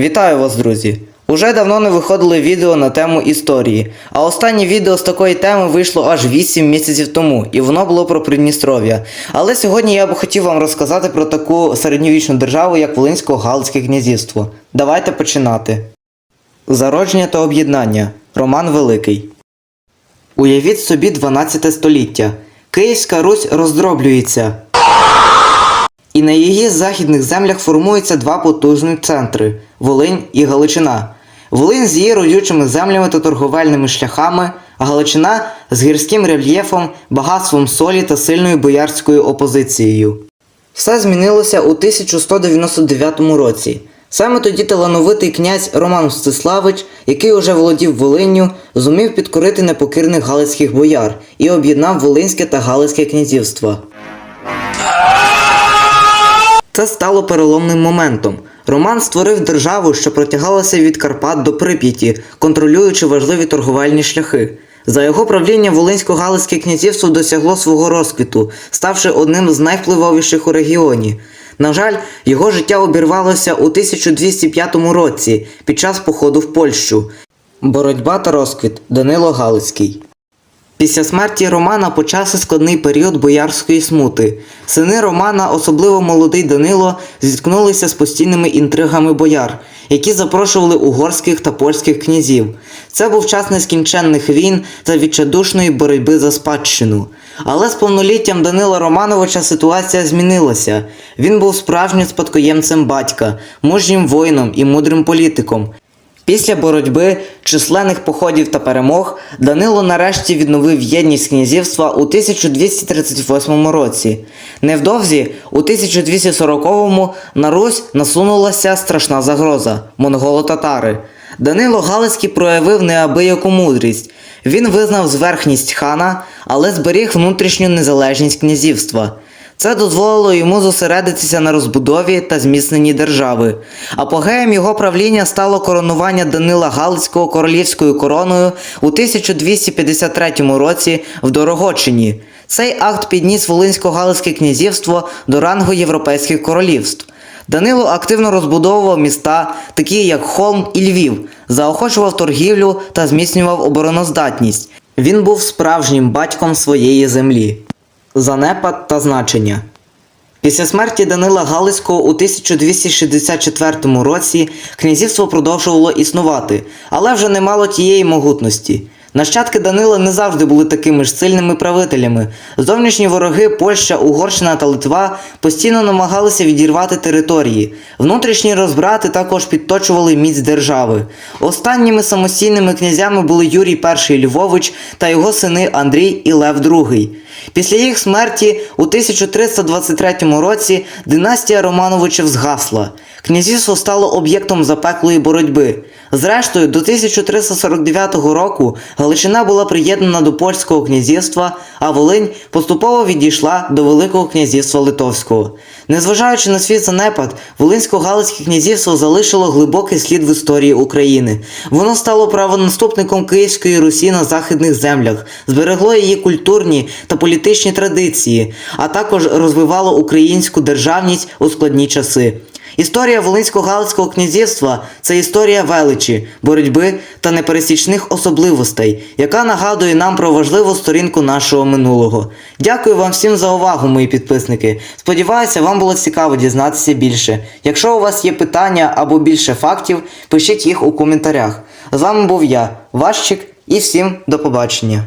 Вітаю вас, друзі! Уже давно не виходили відео на тему історії, а останнє відео з такої теми вийшло аж 8 місяців тому, і воно було про Придністров'я. Але сьогодні я б хотів вам розказати про таку середньовічну державу, як Волинсько-Галицьке князівство. Давайте починати. Зародження та об'єднання. Роман Великий. Уявіть собі 12 століття. Київська Русь роздроблюється. І на її західних землях формуються два потужні центри Волинь і Галичина. Волинь з її родючими землями та торговельними шляхами, а Галичина з гірським рельєфом, багатством солі та сильною боярською опозицією. Все змінилося у 1199 році. Саме тоді талановитий князь Роман Мстиславич, який уже володів Волинню, зумів підкорити непокірних галицьких бояр і об'єднав Волинське та Галицьке князівства. Це стало переломним моментом. Роман створив державу, що протягалася від Карпат до Прип'яті, контролюючи важливі торговельні шляхи. За його правління Волинсько-Галицьке князівство досягло свого розквіту, ставши одним з найвпливовіших у регіоні. На жаль, його життя обірвалося у 1205 році під час походу в Польщу. Боротьба та розквіт Данило Галицький. Після смерті Романа почався складний період боярської смути. Сини Романа, особливо молодий Данило, зіткнулися з постійними інтригами бояр, які запрошували угорських та польських князів. Це був час нескінченних війн та відчайдушної боротьби за спадщину. Але з повноліттям Данила Романовича ситуація змінилася. Він був справжнім спадкоємцем батька, мужнім воїном і мудрим політиком. Після боротьби, численних походів та перемог Данило нарешті відновив єдність князівства у 1238 році. Невдовзі, у 1240-му на Русь насунулася страшна загроза монголо-татари. Данило Галицький проявив неабияку мудрість. Він визнав зверхність хана, але зберіг внутрішню незалежність князівства. Це дозволило йому зосередитися на розбудові та зміцненні держави. Апогеєм його правління стало коронування Данила Галицького королівською короною у 1253 році в Дорогочині. Цей акт підніс Волинсько-Галицьке князівство до рангу європейських королівств. Данило активно розбудовував міста, такі як Холм і Львів, заохочував торгівлю та зміцнював обороноздатність. Він був справжнім батьком своєї землі. Занепад та значення. Після смерті Данила Галицького у 1264 році князівство продовжувало існувати, але вже не мало тієї могутності. Нащадки Данила не завжди були такими ж сильними правителями. Зовнішні вороги Польща, Угорщина та Литва постійно намагалися відірвати території. Внутрішні розбрати також підточували міць держави. Останніми самостійними князями були Юрій І Львович та його сини Андрій і Лев II. Після їх смерті у 1323 році династія Романовичів згасла. Князівство стало об'єктом запеклої боротьби. Зрештою, до 1349 року Галичина була приєднана до польського князівства, а Волинь поступово відійшла до Великого князівства Литовського. Незважаючи на свій занепад, Волинсько-Галицьке князівство залишило глибокий слід в історії України. Воно стало правонаступником Київської Русі на західних землях, зберегло її культурні та політичні традиції, а також розвивало українську державність у складні часи. Історія Волинсько-Галицького князівства це історія величі, боротьби та непересічних особливостей, яка нагадує нам про важливу сторінку нашого минулого. Дякую вам всім за увагу, мої підписники. Сподіваюся, вам було цікаво дізнатися більше. Якщо у вас є питання або більше фактів, пишіть їх у коментарях. З вами був я, Вашчик, і всім до побачення.